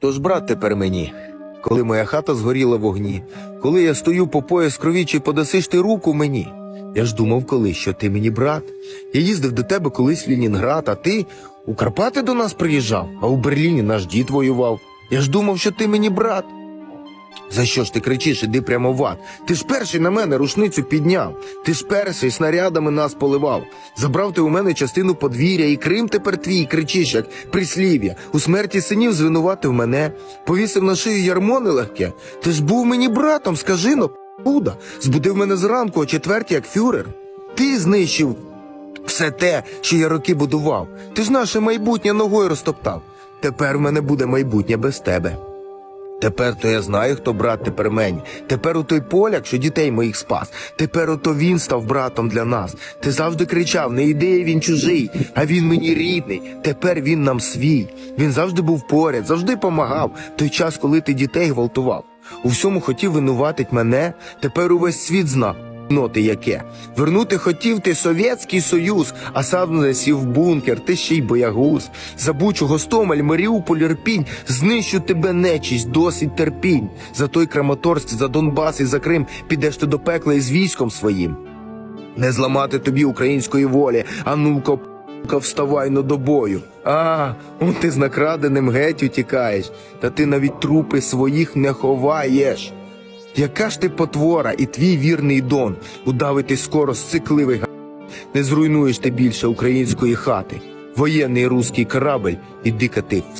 Хто ж брат тепер мені? Коли моя хата згоріла в огні, коли я стою по пояс крові, чи подасиш ти руку мені? Я ж думав колись, що ти мені брат. Я їздив до тебе колись в Лінінград, а ти у Карпати до нас приїжджав, а у Берліні наш дід воював. Я ж думав, що ти мені брат. За що ж ти кричиш, іди прямо в ад? Ти ж перший на мене рушницю підняв. Ти ж перший снарядами нас поливав. Забрав ти у мене частину подвір'я, і Крим тепер твій, кричиш, як прислів'я. У смерті синів звинуватив мене, повісив на шию ярмо нелегке. Ти ж був мені братом, скажи но, пуда. Збудив мене зранку о четвертій, як фюрер. Ти знищив все те, що я роки будував. Ти ж наше майбутнє ногою розтоптав. Тепер в мене буде майбутнє без тебе. Тепер то я знаю, хто брат тепер мені. Тепер у той поляк, що дітей моїх спас. Тепер ото він став братом для нас. Ти завжди кричав: не йди, він чужий, а він мені рідний. Тепер він нам свій. Він завжди був поряд, завжди помагав. Той час, коли ти дітей гвалтував. У всьому хотів винуватить мене. Тепер увесь світ знав. Ноти яке. Вернути хотів ти Совєтський Союз, а сам засів в бункер, ти ще й боягуз. Забучу Гостомель, Маріуполь, Ірпінь, знищу тебе нечість, досить терпінь. За той Краматорськ, за Донбас і за Крим підеш ти до пекла із військом своїм. Не зламати тобі української волі, а ну-ка, вставай но до бою. А, он ти з накраденим геть утікаєш, та ти навіть трупи своїх не ховаєш. Яка ж ти потвора і твій вірний дон, удавити скоро сцикливий га... Не зруйнуєш ти більше української хати. Воєнний руський корабель, іди кати в